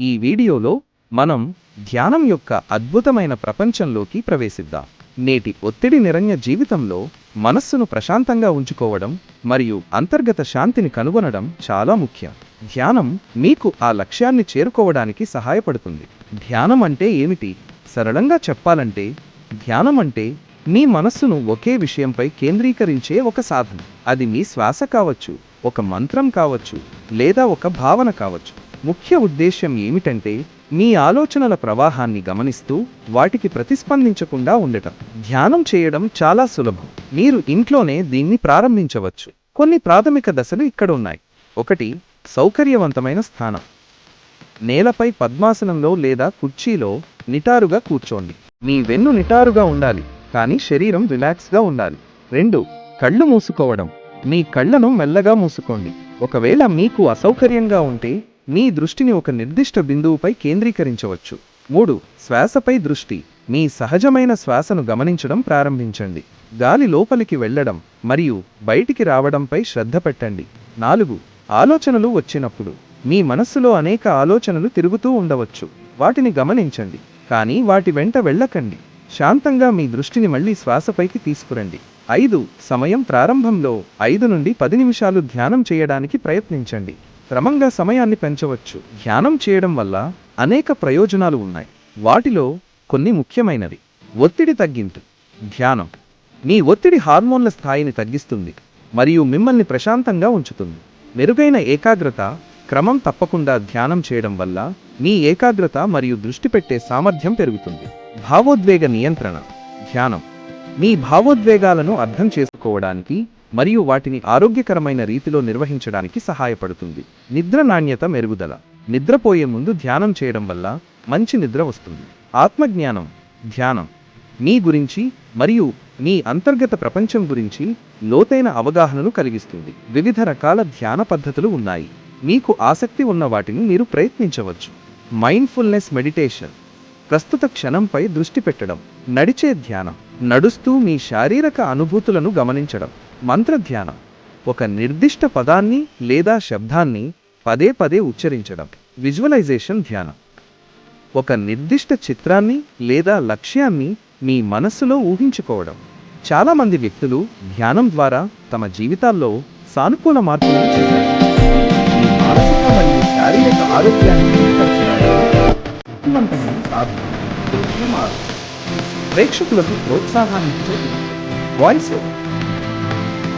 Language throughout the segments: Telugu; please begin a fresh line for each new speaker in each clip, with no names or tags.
ఈ వీడియోలో మనం ధ్యానం యొక్క అద్భుతమైన ప్రపంచంలోకి ప్రవేశిద్దాం. నేటి ఒత్తిడి నిరణ్య జీవితంలో మనస్సును ప్రశాంతంగా ఉంచుకోవడం మరియు అంతర్గత శాంతిని కనుగొనడం చాలా ముఖ్యం. ధ్యానం మీకు ఆ లక్ష్యాన్ని చేరుకోవడానికి సహాయపడుతుంది. ధ్యానం అంటే ఏమిటి? సరళంగా చెప్పాలంటే ధ్యానం అంటే మీ మనస్సును ఒకే విషయంపై కేంద్రీకరించే ఒక సాధన. అది మీ శ్వాస కావచ్చు ఒక మంత్రం కావచ్చు లేదా ఒక భావన కావచ్చు. ముఖ్య ఉద్దేశ్యం ఏమిటంటే మీ ఆలోచనల ప్రవాహాన్ని గమనిస్తూ వాటికి ప్రతిస్పందించకుండా ఉండటం. ధ్యానం చేయడం చాలా సులభం. మీరు ఇంట్లోనే దీన్ని ప్రారంభించవచ్చు. కొన్ని ప్రాథమిక దశలు ఇక్కడ ఉన్నాయి. ఒకటి సౌకర్యవంతమైన స్థానం. నేలపై పద్మాసనంలో లేదా కుర్చీలో నిటారుగా కూర్చోండి. మీ వెన్ను నిటారుగా ఉండాలి కానీ శరీరం రిలాక్స్గా ఉండాలి. రెండు కళ్ళు మూసుకోవడం. మీ కళ్ళను మెల్లగా మూసుకోండి. ఒకవేళ మీకు అసౌకర్యంగా ఉంటే మీ దృష్టిని ఒక నిర్దిష్ట బిందువుపై కేంద్రీకరించవచ్చు. మూడు శ్వాసపై దృష్టి. మీ సహజమైన శ్వాసను గమనించడం ప్రారంభించండి. గాలి లోపలికి వెళ్ళడం మరియు బయటికి రావడంపై శ్రద్ధ పెట్టండి. నాలుగు ఆలోచనలు వచ్చినప్పుడు. మీ మనస్సులో అనేక ఆలోచనలు తిరుగుతూ ఉండవచ్చు. వాటిని గమనించండి. కానీ వాటి వెంట వెళ్ళకండి. శాంతంగా మీ దృష్టిని మళ్ళీ శ్వాసపైకి తీసుకురండి. ఐదు సమయం ప్రారంభంలో ఐదు నుండి పది నిమిషాలు ధ్యానం చేయడానికి ప్రయత్నించండి. క్రమంగా సమయాన్ని పెంచవచ్చు. ధ్యానం చేయడం వల్ల అనేక ప్రయోజనాలు ఉన్నాయి. వాటిలో కొన్ని ముఖ్యమైనవి. ఒత్తిడి తగ్గింపు. ధ్యానం. మీ ఒత్తిడి హార్మోన్ల స్థాయిని తగ్గిస్తుంది మరియు మిమ్మల్ని ప్రశాంతంగా ఉంచుతుంది. మెరుగైన ఏకాగ్రత క్రమం తప్పకుండా ధ్యానం చేయడం వల్ల మీ ఏకాగ్రత మరియు దృష్టి పెట్టే సామర్థ్యం పెరుగుతుంది. భావోద్వేగ నియంత్రణ. ధ్యానం. మీ భావోద్వేగాలను అర్థం చేసుకోవడానికి మరియు వాటిని ఆరోగ్యకరమైన రీతిలో నిర్వహించడానికి సహాయపడుతుంది. నిద్ర నాణ్యత మెరుగుదల. నిద్రపోయే ముందు ధ్యానం చేయడం వల్ల మంచి నిద్ర వస్తుంది. ఆత్మజ్ఞానం. ధ్యానం. మీ గురించి మరియు మీ అంతర్గత ప్రపంచం గురించి లోతైన అవగాహనను కలిగిస్తుంది. వివిధ రకాల ధ్యాన పద్ధతులు ఉన్నాయి. మీకు ఆసక్తి ఉన్న వాటిని మీరు ప్రయత్నించవచ్చు. Mindfulness meditation. ప్రస్తుత క్షణంపై దృష్టి పెట్టడం. నడిచే ధ్యానం. నడుస్తూ మీ శారీరక అనుభూతులను గమనించడం. మంత్ర ధ్యానం ఒక నిర్దిష్ట పదాన్ని లేదా శబ్దాన్ని పదే పదే ఉచ్చరించడం. విజువలైజేషన్ ధ్యానం. ఒక నిర్దిష్ట చిత్రాన్ని లేదా లక్ష్యాన్ని మీ మనస్సులో ఊహించుకోవడం. చాలామంది వ్యక్తులు ధ్యానం ద్వారా తమ జీవితాల్లో సానుకూల మార్పులు మీ శారీరక ఆరోగ్యాన్ని ప్రేక్షకులకు ప్రోత్సాహాన్ని ఇచ్చేది వాయిస్.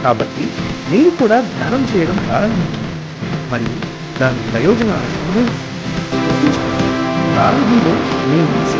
కాబట్టి మీరు కూడా ధ్యానం చేయడం ప్రారంభించండి మరియు దాని ప్రయోజనాలను అనుభవించండి. ప్రారంభంలో మీ మనసు